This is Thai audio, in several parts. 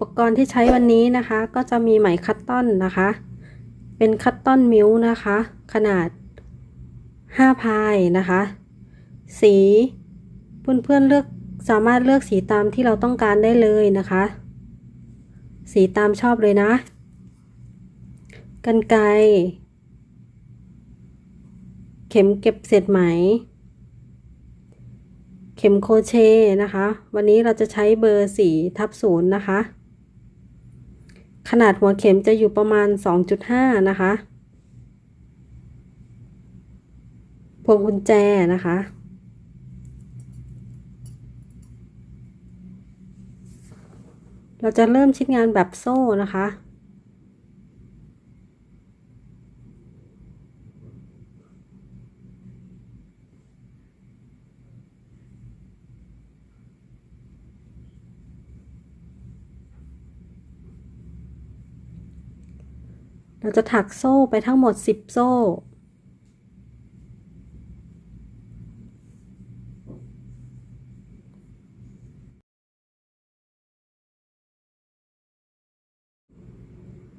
ปกรณ์ที่ใช้วันนี้นะคะ ก็จะมีไหมคัตตอนนะคะ เป็นคัตตอนมิลนะคะ ขนาด 5 พายนะคะ สีเพื่อนๆเลือกสามารถเลือกสีตามที่เราต้องการได้เลยนะคะ สีตามชอบเลยนะกันไกรเข็มเก็บเศษไหม เข็มโคเชนะคะ วันนี้เราจะใช้เบอร์สีทับศูนย์นะคะ ขนาดหัวเข็มจะอยู่ประมาณ 2.5 นะคะ พวงกุญแจนะคะ เราจะเริ่มชิ้นงานแบบโซ่นะคะ เราจะถักโซ่ไปทั้งหมด 10 โซ่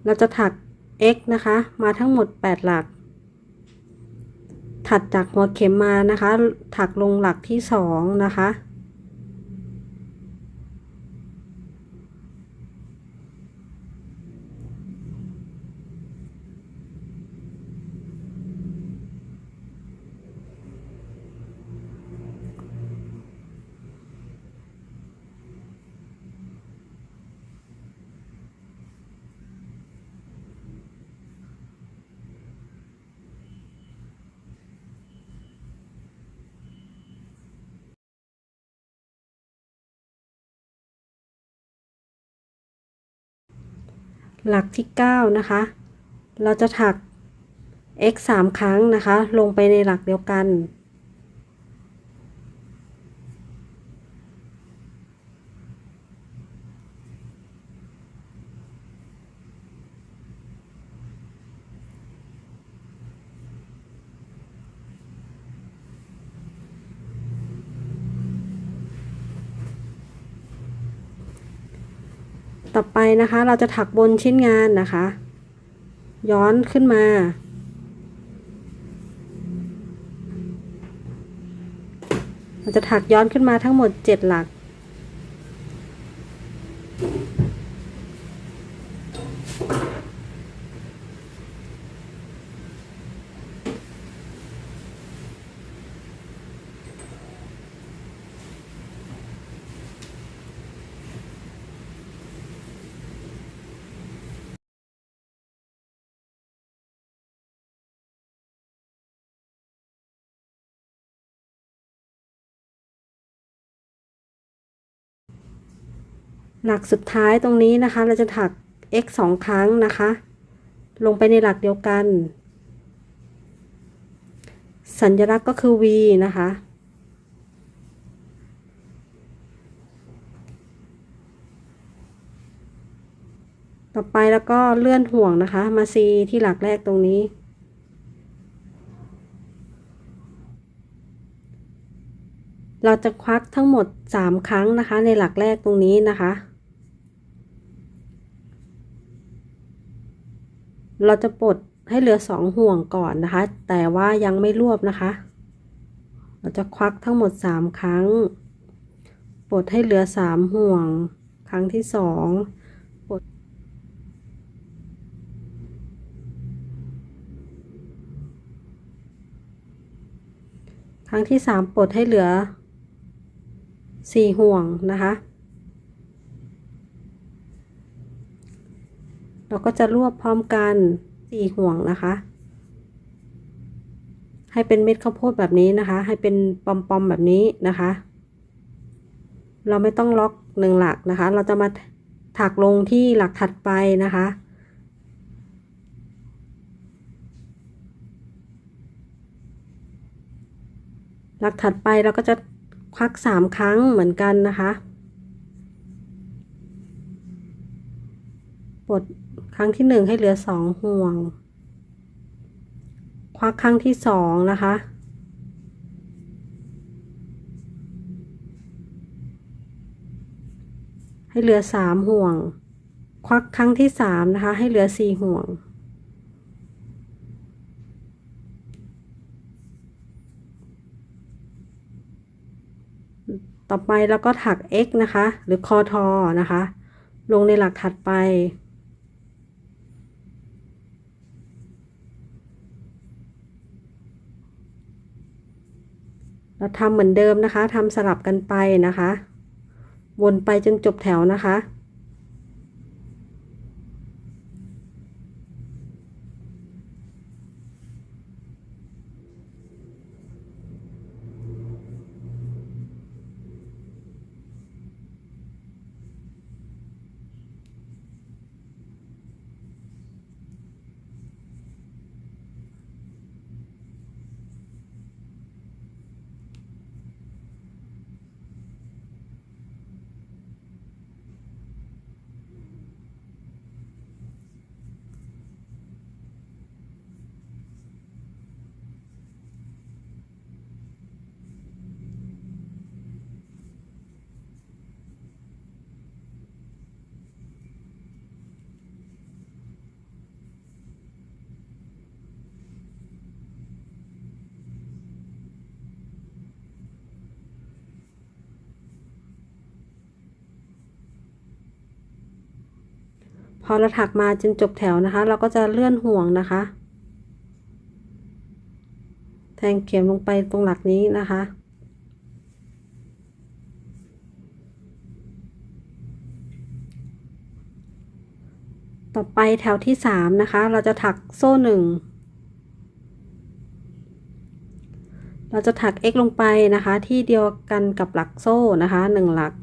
เราจะถัก x นะคะ มาทั้งหมด 8 หลัก ถัดจากหัวเข็มมานะคะ ถักลงหลักที่ 2 นะคะ หลักที่ 9 นะคะ เราจะถัก x 3 ครั้งนะคะ ลงไปในหลักเดียวกัน ต่อไปนะคะเราจะถักบนชิ้นงานนะคะ ย้อนขึ้นมา เราจะถักย้อนขึ้นมาทั้งหมด 7 หลัก หลักสุดท้ายตรงนี้นะคะ เราจะถัก x สองครั้งนะคะ ลงไปในหลักเดียวกัน สัญลักษณ์ก็คือ v นะคะ ต่อไปแล้วก็เลื่อนห่วงนะคะ มา c ที่หลักแรกตรงนี้ เราจะควักทั้งหมด 3 ครั้งนะคะ ในหลักแรกตรงนี้นะคะ เราจะปลดให้เหลือ2ห่วงก่อนนะคะ แต่ว่ายังไม่รวบนะคะ เราจะควักทั้งหมด3ครั้ง ปลดให้เหลือ3ห่วง ครั้งที่2ปลดครั้งที่3ปลดให้เหลือสี่ห่วงนะคะ เราก็จะรวบพร้อมกันสี่ห่วงนะคะ ให้เป็นเม็ดข้าวโพดแบบนี้นะคะ ให้เป็นปอมๆแบบนี้นะคะ เราไม่ต้องล็อกหนึ่งหลักนะคะ เราจะมาถักลงที่หลักถัดไปนะคะหลักถัดไปเราก็จะควักสามครั้งเหมือนกันนะคะ ปลด ครั้งที่หนึ่งให้เหลือสองห่วง ควักครั้งที่สองนะคะ ให้เหลือสามห่วง ควักครั้งที่สามนะคะ ให้เหลือสี่ห่วงต่อไปแล้วก็ถัก x นะคะ หรือคอทอนะคะ ลงในหลักถัดไป เราทำเหมือนเดิมนะคะทำสลับกันไปนะคะ วนไปจนจบแถวนะคะ พอเราถักมาจนจบแถวนะคะ เราก็จะเลื่อนห่วงนะคะ แทงเข็มลงไปตรงหลักนี้นะคะต่อไปแถวที่สามนะคะ เราจะถักโซ่หนึ่งเราจะถัก x ลงไปนะคะ ที่เดียวกันกับหลักโซ่นะคะหนึ่งหลัก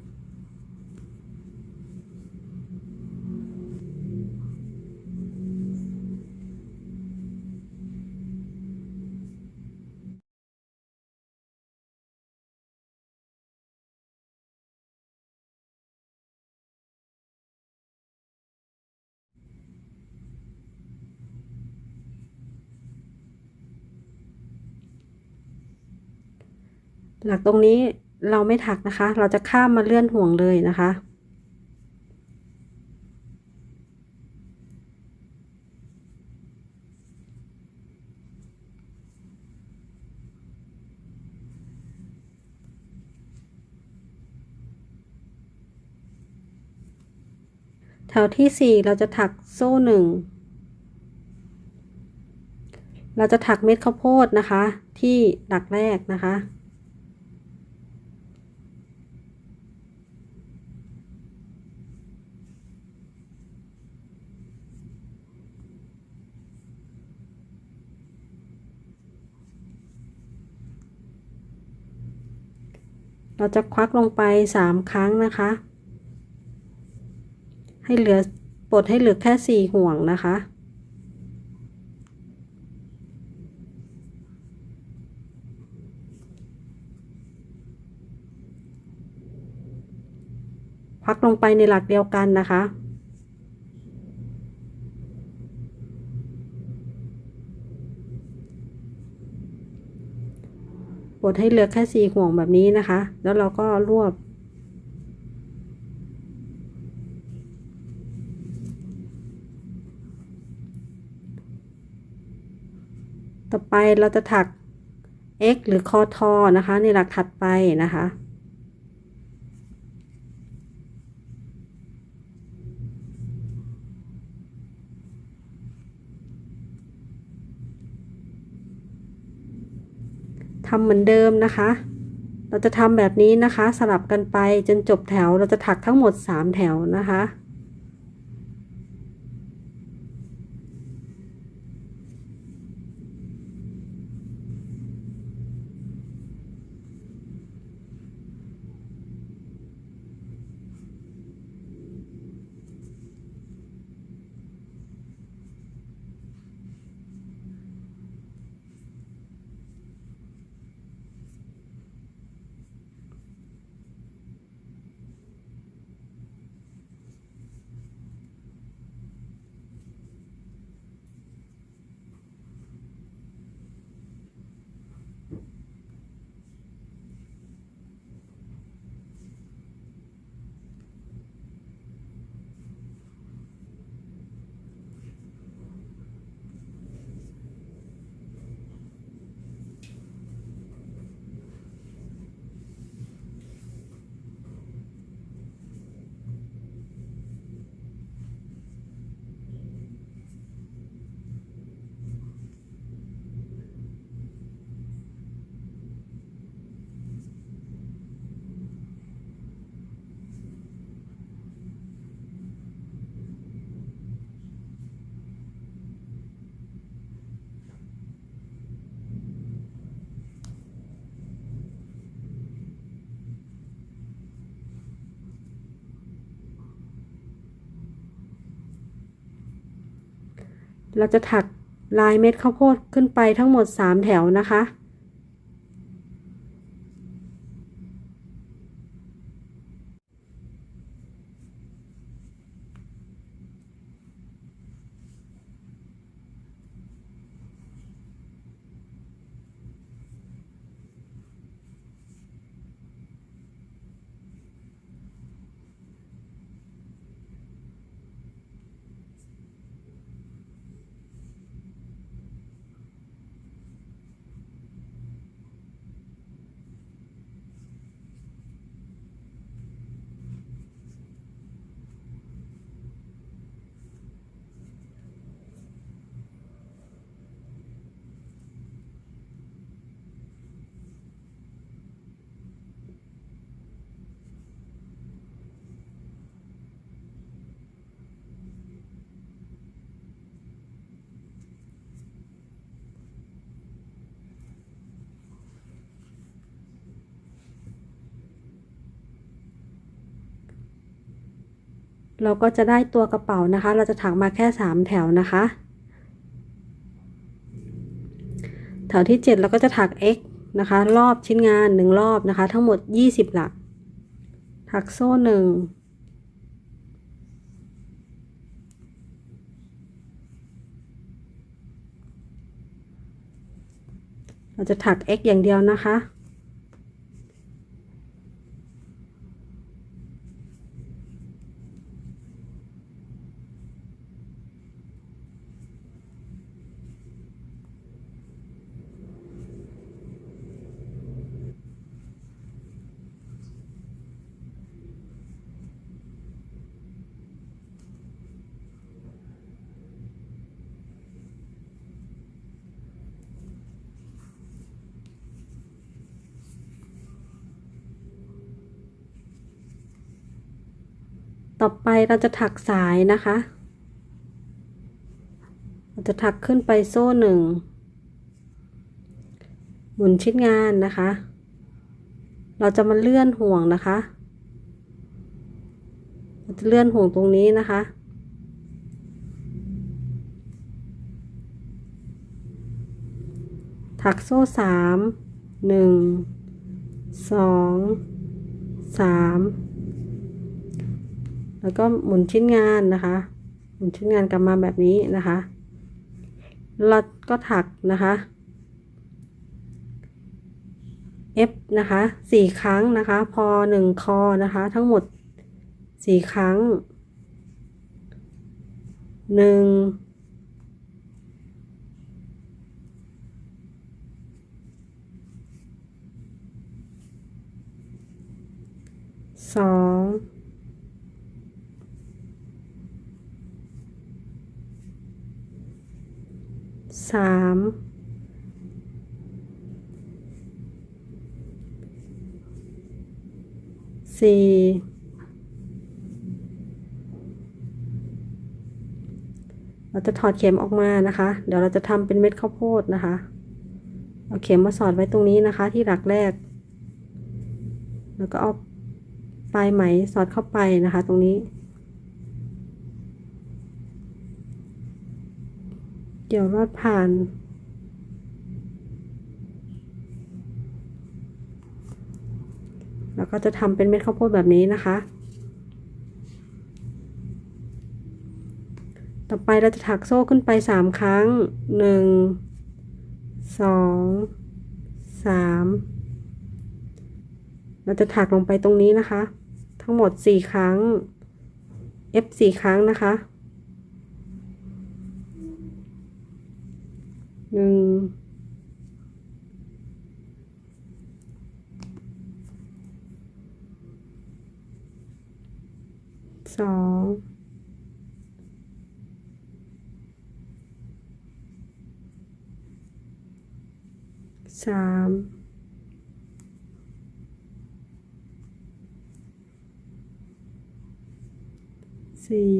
หลักตรงนี้เราไม่ถักนะคะ เราจะข้ามมาเลื่อนห่วงเลยนะคะ แถวที่สี่เราจะถักโซ่หนึ่งเราจะถักเม็ดข้าวโพดนะคะ ที่หลักแรกนะคะ เราจะควักลงไปสามครั้งนะคะ ให้เหลือปลดให้เหลือแค่สี่ห่วงนะคะ ควักลงไปในหลักเดียวกันนะคะ ปลดให้เหลือแค่สี่ห่วงแบบนี้นะคะ แล้วเราก็รวบ ต่อไปเราจะถัก x หรือคอทอนะคะ ในหลักถัดไปนะคะ ทำเหมือนเดิมนะคะ เราจะทำแบบนี้นะคะ สลับกันไปจนจบแถวเราจะถักทั้งหมด 3 แถวนะคะ เราจะถักลายเม็ดข้าวโพดขึ้นไปทั้งหมด 3 แถวนะคะ เราก็จะได้ตัวกระเป๋านะคะ เราจะถักมาแค่ 3 แถวนะคะ แถวที่ 7 เราก็จะถัก x นะคะ รอบชิ้นงาน 1 รอบนะคะ ทั้งหมด 20 หลัก ถักโซ่ 1เราจะถัก x อย่างเดียวนะคะ ต่อไปเราจะถักสายนะคะ เราจะถักขึ้นไปโซ่หนึ่ง หมุนชิ้นงานนะคะ เราจะมาเลื่อนห่วงนะคะ เราจะเลื่อนห่วงตรงนี้นะคะถักโซ่สามหนึ่งสองสาม แล้วก็หมุนชิ้นงานนะคะ หมุนชิ้นงานกลับมาแบบนี้นะคะเราก็ถักนะคะ F นะคะสี่ครั้งนะคะพอหนึ่งคอนะคะ ทั้งหมดสี่ครั้งหนึ่งสอง สามสี่เราจะถอดเข็มออกมานะคะ เดี๋ยวเราจะทำเป็นเม็ดข้าวโพดนะคะ เอาเข็มมาสอดไว้ตรงนี้นะคะที่หลักแรก แล้วก็เอาปลายไหมสอดเข้าไปนะคะ ตรงนี้ กี่ยวรอดผ่าน แล้วก็จะทำเป็นเม็ดข้าวโพดแบบนี้นะคะ ต่อไปเราจะถักโซ่ขึ้นไปสามครั้งหนึ่งสองสามเราจะถักลงไปตรงนี้นะคะ ทั้งหมดสี่ครั้ง F สี่ครั้งนะคะ หนึ่งสองสามสี่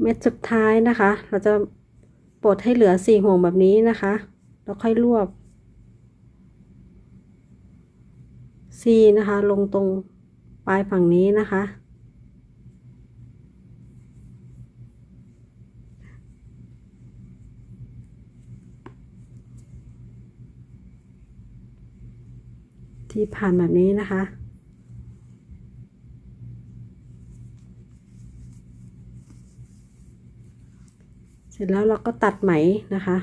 เม็ดสุดท้ายนะคะ เราจะปลดให้เหลือสี่ห่วงแบบนี้นะคะ แล้วค่อยรวบซีนะคะ ลงตรงปลายฝั่งนี้นะคะ ที่ผ่านแบบนี้นะคะ เสร็จแล้วเราก็ตัดไหมนะคะ